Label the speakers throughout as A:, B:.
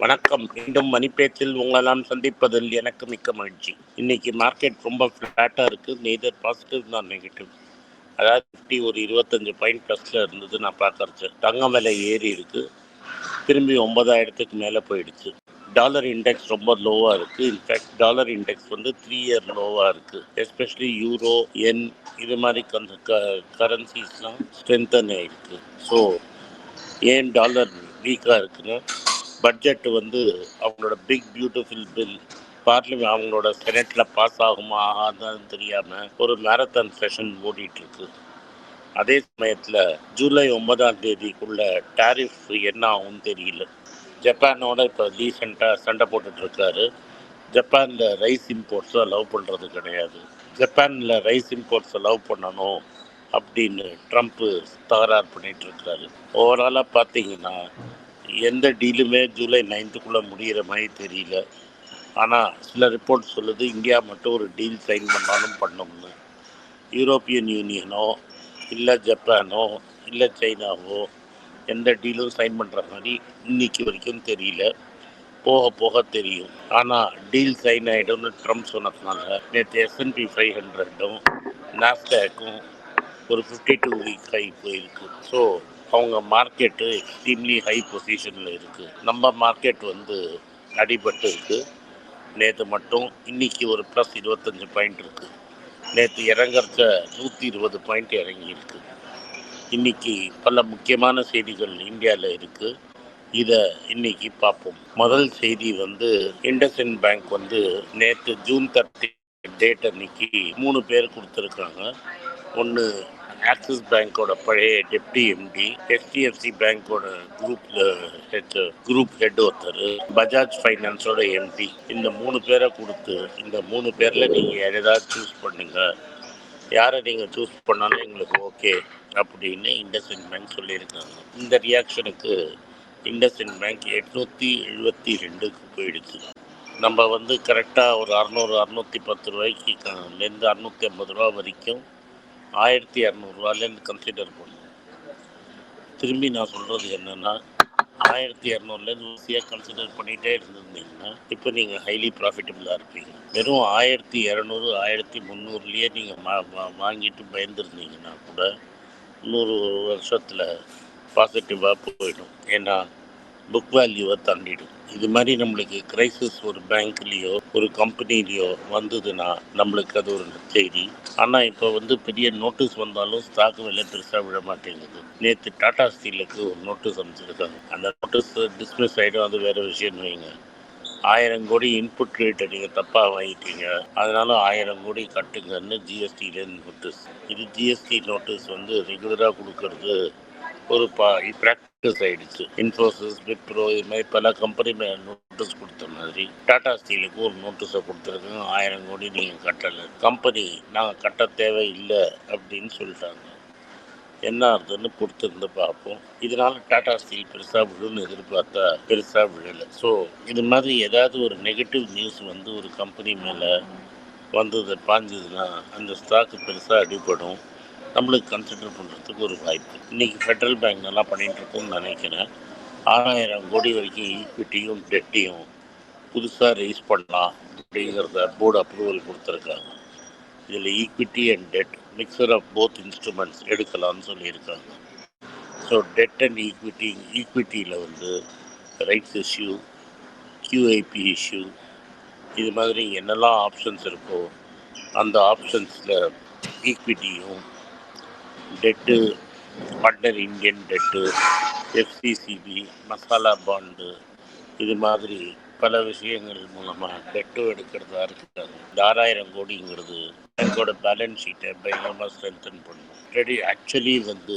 A: வணக்கம். மீண்டும் மணிப்பேச்சில் உங்களெல்லாம் சந்திப்பதில் எனக்கு மிக்க மகிழ்ச்சி. இன்னைக்கு மார்க்கெட் ரொம்ப ஃப்ளாட்டாக இருக்குது நெய்தர் பாசிட்டிவ் தான் நெகட்டிவ் அதாவது ஃபிஃப்டி ஒரு இருபத்தஞ்சு பாயிண்ட் ப்ளஸில் இருந்தது நான் பார்க்கறச்சு தங்கம் விலை ஏறி இருக்குது திரும்பி ஒன்பதாயிரத்துக்கு மேலே போயிடுச்சு. டாலர் இண்டெக்ஸ் ரொம்ப லோவாக இருக்குது இன்ஃபேக்ட் டாலர் இண்டெக்ஸ் வந்து த்ரீ இயர் லோவாக இருக்குது எஸ்பெஷலி யூரோ என் இது மாதிரி கந்த க கரன்சிஸ்லாம் ஸ்ட்ரென்தன் ஆகிருக்கு ஸோ ஏன் டாலர் வீக்காக இருக்குன்னா பட்ஜெட் வந்து அவங்களோட பிக் பியூட்டிஃபுல் பில் பார்லிமெண்ட் அவங்களோட செனட்டில் பாஸ் ஆகுமா ஆகாதான்னு தெரியாமல் ஒரு மேரத்தான் செஷன் ஓடிட்டு இருக்கு அதே சமயத்தில் ஜூலை ஒன்பதாம் தேதிக்குள்ள டாரிஃப் என்ன ஆகும்னு தெரியல. ஜப்பானோட இப்போ ரீசெண்டாக சண்டை போட்டுட்டு இருக்காரு ஜப்பானில் ரைஸ் இம்போர்ட்ஸை லவ் பண்ணுறது கிடையாது. ஜப்பானில் ரைஸ் இம்போர்ட்ஸை லவ் பண்ணணும் அப்படின்னு ட்ரம்ப்பு தகராறு பண்ணிட்டு இருக்காரு ஓவராலாக பார்த்தீங்கன்னா எந்த டீலுமே ஜூலை நைன்த்துக்குள்ளே முடிகிற மாதிரி தெரியல. ஆனால் சில ரிப்போர்ட் சொல்லுது இந்தியா மட்டும் ஒரு டீல் சைன் பண்ணாலும் பண்ணோம்னு. யூரோப்பியன் யூனியனோ இல்லை ஜப்பானோ இல்லை சைனாவோ எந்த டீலும் சைன் பண்ணுற மாதிரி இன்னைக்கு வரைக்கும் தெரியல. போக போக தெரியும். ஆனால் டீல் சைன் ஆகிடும்னு ட்ரம்ப் சொன்னதுனால நேற்று எஸ்என்பி ஃபைவ் ஹண்ட்ரடும் நாஸ்டாக்கும் ஒரு ஃபிஃப்டி டூ வீக் ஹை போயிருக்கு. ஸோ அவங்க மார்க்கெட்டு எக்ஸ்ட்ரீம்லி ஹை பொசிஷனில் இருக்குது நம்ம மார்க்கெட் வந்து அடிபட்டு இருக்குது நேற்று மட்டும் இன்றைக்கி ஒரு ப்ளஸ் இருபத்தஞ்சி பாயிண்ட் இருக்குது நேற்று இறங்குறச்ச நூற்றி இருபது பாயிண்ட் இறங்கியிருக்கு இன்றைக்கி பல முக்கியமான செய்திகள் இந்தியாவில் இருக்குது இதை இன்னைக்கு பார்ப்போம். முதல் செய்தி வந்து இண்டஸ்இன் பேங்க் வந்து நேற்று ஜூன் தேர்ட்டி டேட் அன்னைக்கு மூணு பேர் கொடுத்துருக்காங்க. ஒன்று ஆக்சிஸ் பேங்கோட பழைய டெப்டி எம்டி ஹெச்டிஎஃப்சி பேங்கோட குரூப்ல ஹெட் குரூப் ஹெட் ஒருத்தர் பஜாஜ் ஃபைனான்ஸோட எம்டி இந்த மூணு பேரை கொடுத்து இந்த மூணு பேரில் நீங்கள் ஏதாவது சூஸ் பண்ணுங்க. யாரை நீங்கள் சூஸ் பண்ணாலும் எங்களுக்கு ஓகே அப்படின்னு இண்டஸ்இன் பேங்க் சொல்லியிருக்காங்க. இந்த ரியாக்ஷனுக்கு இண்டஸ்இன் பேங்க் எட்நூற்றி எழுபத்தி ரெண்டுக்கு போயிடுச்சு. நம்ம வந்து கரெக்டாக ஒரு அறநூறு அறநூற்றி பத்து ரூபாய்க்கு லேருந்து அறநூற்றி ஐம்பது ரூபா வரைக்கும் ஆயிரத்தி இரநூறுவாலேருந்து கன்சிடர் பண்ணுவோம் திரும்பி நான் சொல்கிறது என்னென்னா ஆயிரத்தி இரநூறுலேருந்து ஈஸியாக கன்சிடர் பண்ணிகிட்டே இருந்திருந்தீங்கன்னா இப்போ நீங்கள் ஹைலி ப்ராஃபிட்டபுளாக இருப்பீங்க. வெறும் ஆயிரத்தி இரநூறு ஆயிரத்தி முந்நூறுலேயே நீங்கள் மா வாங்கிட்டு பயந்துருந்தீங்கன்னா கூட நூறு வருஷத்தில் பாசிட்டிவாக போயிடும். ஏன்னா புக் வேல்யூவை தாண்டிடும் இது மாதிரி நம்மளுக்கு கிரைசிஸ் ஒரு பேங்க்லேயோ ஒரு கம்பெனிலேயோ வந்ததுன்னா நம்மளுக்கு அது ஒரு செய்தி. ஆனால் இப்போ வந்து பெரிய நோட்டீஸ் வந்தாலும் ஸ்டாக் விலை பெருசாக விட மாட்டேங்குது. நேற்று டாடா ஸ்டீலுக்கு ஒரு நோட்டீஸ் அமைச்சிருக்காங்க அந்த நோட்டீஸ் டிஸ்மிஸ் ஆகிடும் அது வேறு விஷயம் வைங்க. ஆயிரம் கோடி இன்புட் ரேட்டை நீங்கள் தப்பாக வாங்கிட்டீங்க. அதனால ஆயிரம் கோடி கட்டுங்கன்னு ஜிஎஸ்டியிலேருந்து நோட்டீஸ் இது ஜிஎஸ்டி நோட்டீஸ் வந்து ரெகுலராக கொடுக்கறது ஒரு பா ப்ராக்டிஸ் ஆயிடுச்சு. இன்ஃபோசிஸ் விப்ரோ இது மாதிரி பல கம்பெனி நோட்டீஸ் கொடுத்த மாதிரி. டாடா ஸ்டீலுக்கு ஒரு நோட்டீஸை கொடுத்துருக்காங்க. ஆயிரம் கோடி நீங்கள் கட்டலை. கம்பெனி நாங்கள் கட்ட தேவை இல்லை அப்படின்னு சொல்லிட்டாங்க. என்ன ஆகுதுன்னு பொறுத்திருந்து பார்ப்போம். இதனால டாடா ஸ்டீல் பெருசாக விழுன்னு எதிர்பார்த்தா பெருசாக விழலை. ஸோ இது மாதிரி ஏதாவது ஒரு நெகட்டிவ் நியூஸ் வந்து ஒரு கம்பெனி மேலே வந்தது பாஞ்சதுன்னா அந்த ஸ்டாக்கு பெருசாக அடிபடும். நம்மளுக்கு கன்சிடர் பண்ணுறதுக்கு ஒரு வாய்ப்பு. இன்றைக்கி ஃபெட்ரல் பேங்க் நல்லா பண்ணிட்டு நினைக்கிறேன். ஆறாயிரம் கோடி வரைக்கும் ஈக்விட்டியும் டெட்டையும் புதுசாக ரைஸ் பண்ணலாம் அப்படிங்கிறத போர்டு அப்ரூவல் கொடுத்துருக்காங்க. இதில் equity and debt mixture of both instruments எடுக்கலாம்னு சொல்லியிருக்காங்க. ஸோ டெட் அண்ட் ஈக்விட்டி ஈக்விட்டியில் வந்து ரைட்ஸ் இஷ்யூ கியூஐபி இஷ்யூ இது மாதிரி என்னெல்லாம் ஆப்ஷன்ஸ் இருக்கோ அந்த ஆப்ஷன்ஸில் ஈக்விட்டியும் debt under Indian debt FCCB masala bond இது மாதிரி பல விஷயங்கள் மூலமாக டெட்டும் எடுக்கிறதா இருக்கிறது இந்த ஆறாயிரம் கோடிங்கிறது பேங்கோட பேலன்ஸ் ஷீட்டை பயங்கரமாக ஸ்ட்ரென்தன் பண்ணும். ஆல்ரெடி ஆக்சுவலி வந்து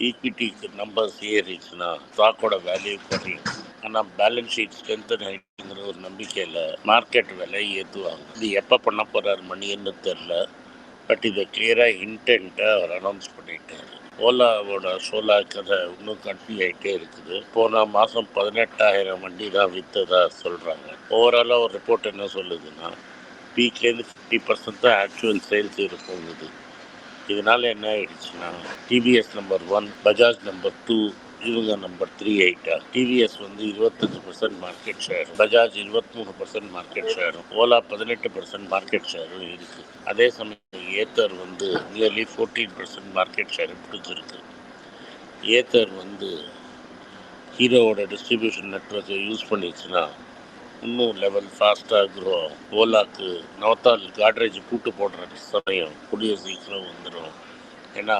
A: ஈக்விட்டிக்கு நம்பர்ஸ் ஏறிச்சுன்னா ஸ்டாக்கோட வேல்யூ குறையும். ஆனால் பேலன்ஸ் ஷீட் ஸ்ட்ரென்தன் ஆகிட்டுங்கிற ஒரு நம்பிக்கையில் மார்க்கெட் விலை ஏற்றுவாங்க இது எப்போ பண்ண போகிறார் மணின்னு தெரில பட் இதை கிளியராக இன்டென்ட்டை அவர் அனௌன்ஸ் பண்ணிட்டார். ஓலாவோட சோலா கதை இன்னும் கன்ஃபியூ ஆகிட்டே இருக்குது. போன மாதம் பதினெட்டாயிரம் வண்டி தான் விற்றதா சொல்கிறாங்க ஓவராலாக ஒரு ரிப்போர்ட் என்ன சொல்லுதுன்னா பீக்லேருந்து ஃபிஃப்டி பர்சன்ட் தான் ஆக்சுவல் சேல்ஸ் இருக்குங்குது இதனால் என்ன ஆயிடுச்சுன்னா TVS number one Bajaj number two இவங்க நம்பர் த்ரீ எயிட்டா டிவிஎஸ் வந்து இருபத்தஞ்சு பர்சன்ட் மார்க்கெட் ஷேர் பஜாஜ் இருபத்தி மூணு பர்சன்ட் மார்க்கெட் ஷேரும் ஓலா பதினெட்டு பர்சன்ட் மார்க்கெட் ஷேரும் இருக்கு. அதே சமயம் ஏத்தர் வந்து nearly fourteen percent market share பிடிச்சிருக்கு. ஏத்தர் வந்து ஹீரோவோட டிஸ்ட்ரிபியூஷன் நெட்ஒர்க்கை யூஸ் பண்ணிச்சுன்னா இன்னும் லெவல் ஃபாஸ்ட்டாக க்ரோ ஓலாக்கு நவத்தால் காட்ரேஜ் கூட்டு போடுற சமயம் கூடிய சீக்கிரம் வந்துடும் ஏன்னா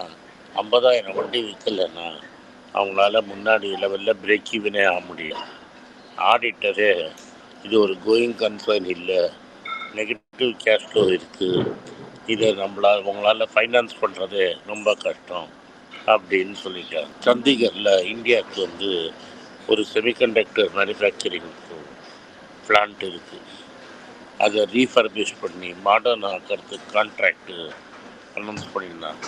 A: ஐம்பதாயிரம் வண்டி விற்கலைன்னா அவங்களால முன்னாடி லெவலில் பிரேக் ஈவனே ஆக முடியும் ஆடிட்டரு இது ஒரு கோயிங் கன்சர்ன் இல்லை. நெகட்டிவ் கேஷ் ஃப்ளோ இருக்குது இதை நம்மளால் உங்களால் ஃபைனான்ஸ் பண்ணுறதே ரொம்ப கஷ்டம் அப்படின்னு சொல்லிட்டாங்க. சண்டிகரில் இந்தியாவுக்கு வந்து ஒரு செமிகண்டக்டர் மேனுஃபேக்சரிங் பிளான்ட் இருக்குது அதை ரீஃபர்பிஷ் பண்ணி மாடர்ன் ஆக்கிறதுக்கு கான்ட்ராக்டு அனௌன்ஸ் பண்ணியிருந்தாங்க.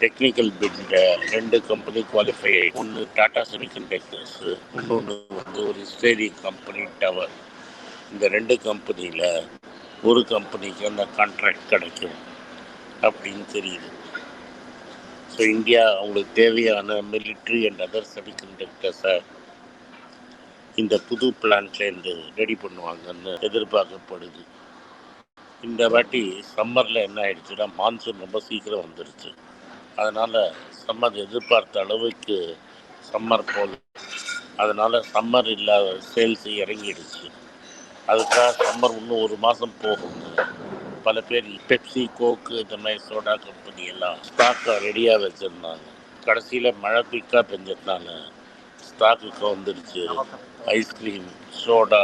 A: டெக்னிக்கல் பிட்ட ரெண்டு கம்பெனி குவாலிஃபை ஒன்று டாடா செமிகண்டக்டர்ஸ் இன்னொன்று வந்து ஒரு இஸ்ரேலி கம்பெனி டவர் இந்த ரெண்டு கம்பெனியில் ஒரு கம்பெனிக்கு அந்த கான்ட்ராக்ட் கிடைக்கும் அப்படின்னு தெரியுது. ஸோ இந்தியா அவங்களுக்கு தேவையான மிலிட்ரி அண்ட் அதர் செமிகண்டக்டர்ஸை இந்த புது பிளான்ட்லேருந்து ரெடி பண்ணுவாங்கன்னு எதிர்பார்க்கப்படுது. இந்த வாட்டி சம்மரில் என்ன ஆயிடுச்சுன்னா மான்சூன் ரொம்ப சீக்கிரம் வந்துருச்சு. அதனால் சம்மர் எதிர்பார்த்த அளவுக்கு சம்மர் போல் அதனால் சம்மர் இல்லாத சேல்ஸ் இறங்கிடுச்சு. அதுக்காக சம்மர் இன்னும் ஒரு மாதம் போகும். பல பேர் பெப்சி கோக்கு இந்த மாதிரி சோடா கம்பெனி எல்லாம் ஸ்டாக்கை ரெடியாக வச்சுருந்தாங்க. கடைசியில் மழை பிக்காக பெஞ்சிருந்தாங்க. ஸ்டாக்குக்கு வந்துடுச்சு. ஐஸ்கிரீம் சோடா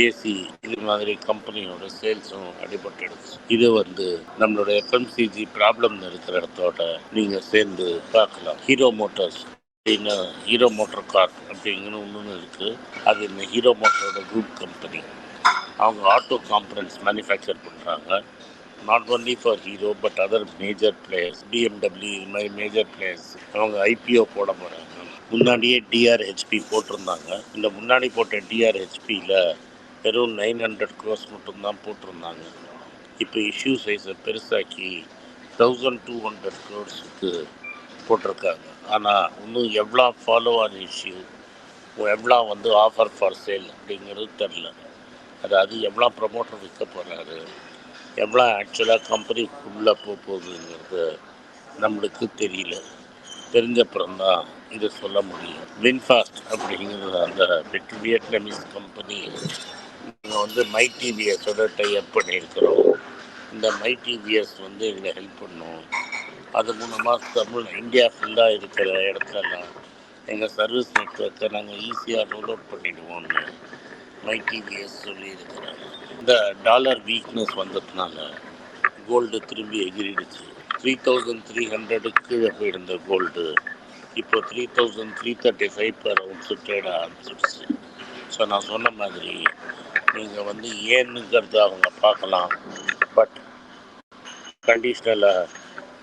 A: ஏசி இது மாதிரி கம்பெனியோட சேல்ஸும் அடிபட்டுடுச்சு இது வந்து நம்மளோட எஃப்எம்சிஜி ப்ராப்ளம் இருக்கிற இடத்தோட நீங்கள் சேர்ந்து பார்க்கலாம். ஹீரோ மோட்டார்ஸ் அப்படின்னு ஹீரோ மோட்டர் கார் அப்படிங்கிற ஒன்று இருக்குது அது இந்த ஹீரோ மோட்டரோட குரூப் கம்பெனி அவங்க ஆட்டோ காம்பனன்ஸ் மேனுஃபேக்சர் பண்ணுறாங்க not only for Hero but other major players BMW இது மாதிரி மேஜர் பிளேயர்ஸ் அவங்க ஐபிஓ போட போகிறாங்க முன்னாடியே டிஆர்ஹெச்பி போட்டிருந்தாங்க. இந்த முன்னாடி போட்ட டிஆர்ஹெச்பியில் வெறும் நைன் ஹண்ட்ரட் க்ரோஸ் மட்டும்தான் போட்டிருந்தாங்க. இப்போ இஷ்யூ சைஸை பெருசாக்கி தௌசண்ட் டூ ஹண்ட்ரட் க்ரோர்ஸுக்கு போட்டிருக்காங்க. ஆனால் இன்னும் எவ்வளோ ஃபாலோ ஆன் இஷ்யூ எவ்வளோ வந்து ஆஃபர் ஃபார் சேல் அப்படிங்கிறது தெரில அதாவது எவ்வளோ ப்ரமோட்டர் விற்க போகிறாரு எவ்வளோ ஆக்சுவலாக கம்பெனிக்குள்ளே போக போகுதுங்கிறது நம்மளுக்கு தெரியல. தெரிஞ்சப்புறம் தான் இதை சொல்ல முடியும். வின்ஃபாஸ்ட் அப்படிங்கிறது அந்த வெட் வியட்நாமீஸ் கம்பெனி. நாங்கள் வந்து மை டிவிஎஸோட டைப் பண்ணியிருக்கிறோம். இந்த மை டிவிஎஸ் வந்து எங்களை ஹெல்ப் பண்ணும். அது மூலமாக தமிழ் இந்தியா ஃபுல்லாக இருக்கிற இடத்துலலாம் எங்கள் சர்வீஸ் நெட்ஒர்க்கை நாங்கள் ஈஸியாக ரோல் அவுட் பண்ணிடுவோம்னு மை டிவிஎஸ் சொல்லியிருக்கிறாங்க. இந்த டாலர் வீக்னஸ் வந்ததுனால கோல்டு திரும்பி எகிரிடுச்சு. த்ரீ தௌசண்ட் த்ரீ ஹண்ட்ரடுக்கு கீழே போயிருந்த கோல்டு இப்போ three thousand three thirty five per ounce trade ஆரம்பிச்சிடுச்சு ஸோ நான் சொன்ன மாதிரி நீங்கள் வந்து ஏன்னுங்கிறத அவங்க பார்க்கலாம். பட் கண்டிஷ்னலாக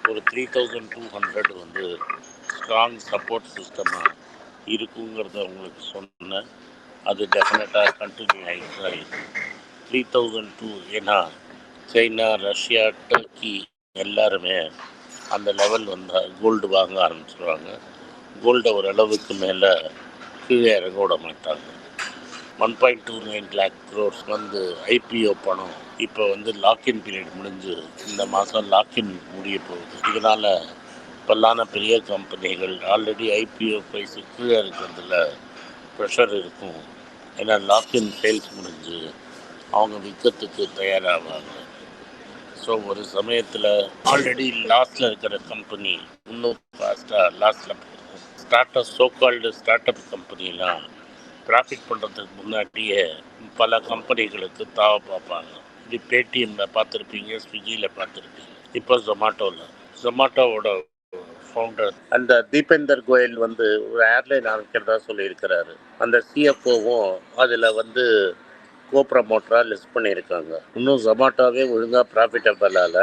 A: ஒரு த்ரீ தௌசண்ட் டூ ஹண்ட்ரட் வந்து ஸ்ட்ராங் சப்போர்ட் சிஸ்டமாக இருக்குங்கிறத உங்களுக்கு சொன்னேன். அது டெஃபினட்டாக கண்டினியூ ஆகிட்டு தான் த்ரீ தௌசண்ட் டூ ஏன்னா சைனா ரஷ்யா டர்க்கி எல்லாருமே அந்த லெவல் வந்தால் கோல்டு வாங்க ஆரம்பிச்சிருவாங்க. கோல்டை ஓரளவுக்கு மேலே கீழே இறங்க விட மாட்டாங்க. One point two nine lakh crores வந்து ஐபிஓ பணம் இப்போ வந்து லாக்இன் பீரியட் முடிஞ்சு இந்த மாதம் லாக்இன் முடிய போகுது. இதனால் பல்லான பெரிய கம்பெனிகள் ஆல்ரெடி ஐபிஓ ப்ரைஸு கீழே இருக்கிறதுல ப்ரெஷர் இருக்கும். ஏன்னா லாக்இன் சேல்ஸ் முடிஞ்சு அவங்க விற்கிறதுக்கு தயாராவாங்க. ஸோ ஒரு சமயத்தில் ஆல்ரெடி லாஸில் இருக்கிற கம்பெனி இன்னும் ஃபாஸ்ட்டாக லாஸில் போகும் start up so called start up கம்பெனிலாம் ப்ராஃபிட் பண்ணுறதுக்கு முன்னாடியே பல கம்பெனிகளுக்கு தாவை பார்ப்பாங்க. இது பேடிஎம்மில் பார்த்துருப்பீங்க ஸ்விக்கியில் பார்த்துருப்பீங்க. இப்போ ஜொமாட்டோவில் ஜொமாட்டோவோட ஃபவுண்டர் அந்த தீபேந்தர் கோயல் வந்து ஒரு ஏர்லைன் ஆரம்பிக்கிறதா சொல்லியிருக்கிறாரு. அந்த சிஎஃப்ஓவும் அதில் வந்து கோ ப்ரமோட்டராக லிஸ்ட் பண்ணியிருக்காங்க. இன்னும் ஜொமாட்டோவே ஒழுங்காக ப்ராஃபிட்டபிளால்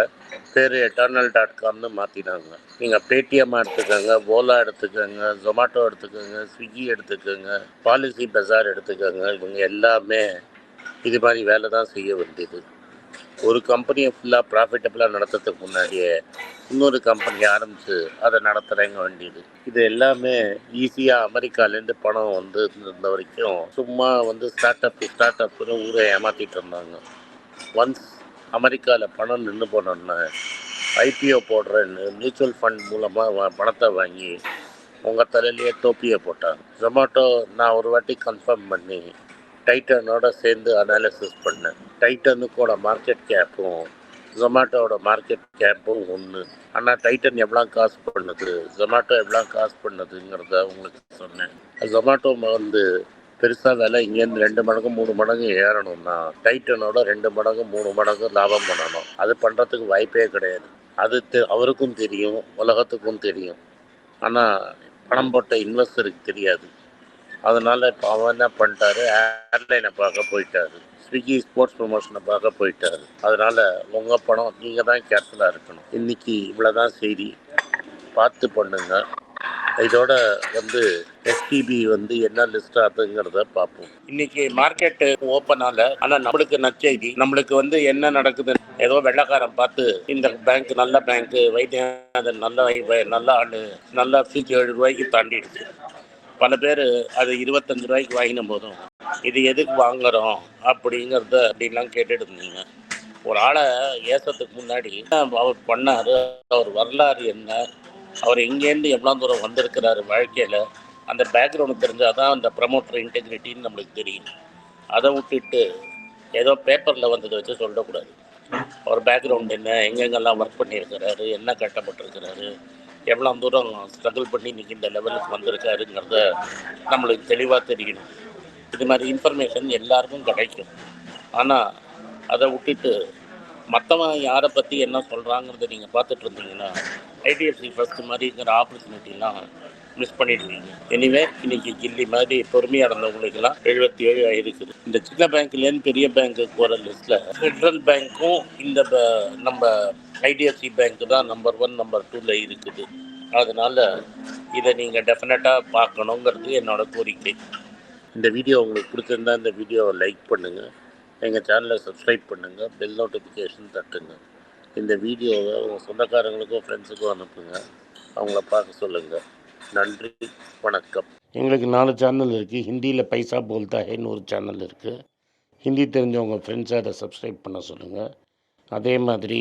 A: பேர் எட்டர்னல் டாட் காம்னு மாற்றினாங்க நீங்கள் பேடிஎம் எடுத்துக்கோங்க ஓலா எடுத்துக்கோங்க ஜொமாட்டோ எடுத்துக்கோங்க ஸ்விக்கி எடுத்துக்கோங்க பாலிசி பஜார் எடுத்துக்கோங்க இவங்க எல்லாமே இது மாதிரி வேலை தான் செய்ய வேண்டியது. ஒரு கம்பெனியை ஃபுல்லாக ப்ராஃபிட்டபுளாக நடத்துறதுக்கு முன்னாடியே இன்னொரு கம்பெனி ஆரம்பித்து அதை நடத்துகிறேங்க வேண்டியது. இது எல்லாமே ஈஸியாக அமெரிக்காலேருந்து பணம் வந்து இருந்த வரைக்கும் சும்மா வந்து ஸ்டார்ட் அப் ஸ்டார்ட் அப்னு ஊரை ஏமாற்றிட்டு இருந்தாங்க. ஒன்ஸ் அமெரிக்காவில் பணம் நின்று போனோன்னே ஐபிஓ போடுறேன்னு மியூச்சுவல் ஃபண்ட் மூலமாக பணத்தை வாங்கி உங்கள் தலையிலேயே டோப்பியை போட்டாங்க. ஜொமேட்டோ நான் ஒரு வாட்டி கன்ஃபார்ம் பண்ணி டைட்டனோட சேர்ந்து அனாலிசிஸ் பண்ணேன் டைட்டனுக்கோட மார்க்கெட் கேப்பும் ஜொமேட்டோட மார்க்கெட் கேப்பும் ஒன்று ஆனால் டைட்டன் எவ்வளோ காசு பண்ணுது? ஜொமேட்டோ எவ்வளோ காசு பண்ணுதுங்கிறத உங்களுக்கு சொன்னேன். ஜொமேட்டோ வந்து பெருசாக வேலை இங்கேருந்து ரெண்டு மடங்கு மூணு மடங்கு ஏறணும்னா டைட்டனோட ரெண்டு மடங்கு மூணு மடங்கு லாபம் பண்ணணும். அது பண்ணுறதுக்கு வாய்ப்பே கிடையாது. அது தெ- அவருக்கும் தெரியும் உலகத்துக்கும் தெரியும். ஆனால் பணம் போட்ட இன்வெஸ்டருக்கு தெரியாது. அதனால் இப்போ அவன் என்ன பண்ணிட்டாரு ஏர்லைனை பார்க்க போயிட்டாரு. ஸ்விக்கி ஸ்போர்ட்ஸ் ப்ரொமோஷனை பார்க்க போயிட்டாரு. அதனால் உங்கள் பணம் நீங்கள் தான் கேர்ஃபுல்லாக இருக்கணும். இன்னைக்கு இவ்வளோதான் செய்தி. பார்த்து பண்ணுங்க. இதோட வந்து எஸ்டிபி வந்து என்ன லிஸ்ட் ஆகுதுங்கிறத பார்ப்போம். இன்னைக்கு மார்க்கெட்டு ஓப்பன் ஆகல. ஆனால் நம்மளுக்கு நச்செய்தி நம்மளுக்கு வந்து என்ன நடக்குது ஏதோ வெள்ளக்காரன் பார்த்து இந்த பேங்க் நல்ல பேங்க் வைத்தியநாதன் நல்ல நல்ல ஆளு நல்ல ஃபீஸ் ஏழு ரூபாய்க்கு தாண்டிடுச்சு. பல பேர் அது இருபத்தஞ்சு ரூபாய்க்கு வாங்கின போதும். இது எதுக்கு வாங்குறோம் அப்படிங்கிறத அப்படின்லாம் கேட்டுட்டு இருந்தீங்க. ஒரு ஆளை ஏசத்துக்கு முன்னாடி அவர் பண்ணாரு. அவர் வரலாறு என்ன? அவர் எங்கேருந்து எவ்வளோ தூரம் வந்திருக்கிறாரு வாழ்க்கையில்? அந்த பேக்ரவுண்டு தெரிஞ்சால் தான் அந்த ப்ரமோட்டர் இன்டெகிரிட்டின்னு நம்மளுக்கு தெரியும். அதை விட்டுட்டு ஏதோ பேப்பரில் வந்ததை வச்சு சொல்லக்கூடாது. அவர் பேக்ரவுண்ட் என்ன? எங்கெங்கெல்லாம் ஒர்க் பண்ணியிருக்கிறாரு? என்ன கட்டப்பட்டிருக்கிறாரு? எவ்வளோ தூரம் ஸ்ட்ரகிள் பண்ணி இன்னைக்கு இந்த லெவலுக்கு வந்திருக்காருங்கிறத நம்மளுக்கு தெளிவாக தெரியணும். இது மாதிரி இன்ஃபர்மேஷன் எல்லாருக்கும் கிடைக்கும். ஆனால் அதை விட்டுட்டு மற்றவன் யாரை பற்றி என்ன சொல்கிறாங்கிறத நீங்கள் பார்த்துட்டு இருந்தீங்கன்னா ஐடிஎஃப்சி ஃபஸ்ட்டு மாதிரிங்கிற ஆப்பர்ச்சுனிட்டிலாம் மிஸ் பண்ணிடுவீங்க. எனிவே இன்னைக்கு கில்லி மாதிரி பொறுமையாக இருந்தவங்களுக்கெல்லாம் எழுபத்தி ஏழு ஆயிருக்குது. இந்த சின்ன பேங்க்லேருந்து பெரிய பேங்க்குக்கு போகிற லிஸ்ட்டில் ஃபெட்ரல் பேங்க்கும் இந்த நம்ம ஐடிஎஃப்சி பேங்க் தான் நம்பர் ஒன் நம்பர் டூவில் இருக்குது. அதனால் இதை நீங்கள் டெஃபினட்டாக பார்க்கணுங்கிறது என்னோட கோரிக்கை. இந்த வீடியோ உங்களுக்கு பிடிச்சிருந்தா இந்த வீடியோவை லைக் பண்ணுங்கள் எங்கள் சேனலை சப்ஸ்கிரைப் பண்ணுங்கள் பெல் நோட்டிஃபிகேஷன் தட்டுங்க. இந்த வீடியோவை உங்கள் சொந்தக்காரங்களுக்கும் ஃப்ரெண்ட்ஸுக்கும் அனுப்புங்க. அவங்கள பார்க்க சொல்லுங்கள் நன்றி. வணக்கம். எங்களுக்கு நாலு சேனல் இருக்குது ஹிந்தியில் பைசா போல்தா ஹேன்னு ஒரு சேனல் இருக்குது ஹிந்தி தெரிஞ்சவங்க ஃப்ரெண்ட்ஸை அதை சப்ஸ்கிரைப் பண்ண சொல்லுங்கள் அதே மாதிரி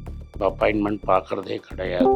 A: அப்பாயின்மெண்ட் பார்க்குறதே கிடையாது.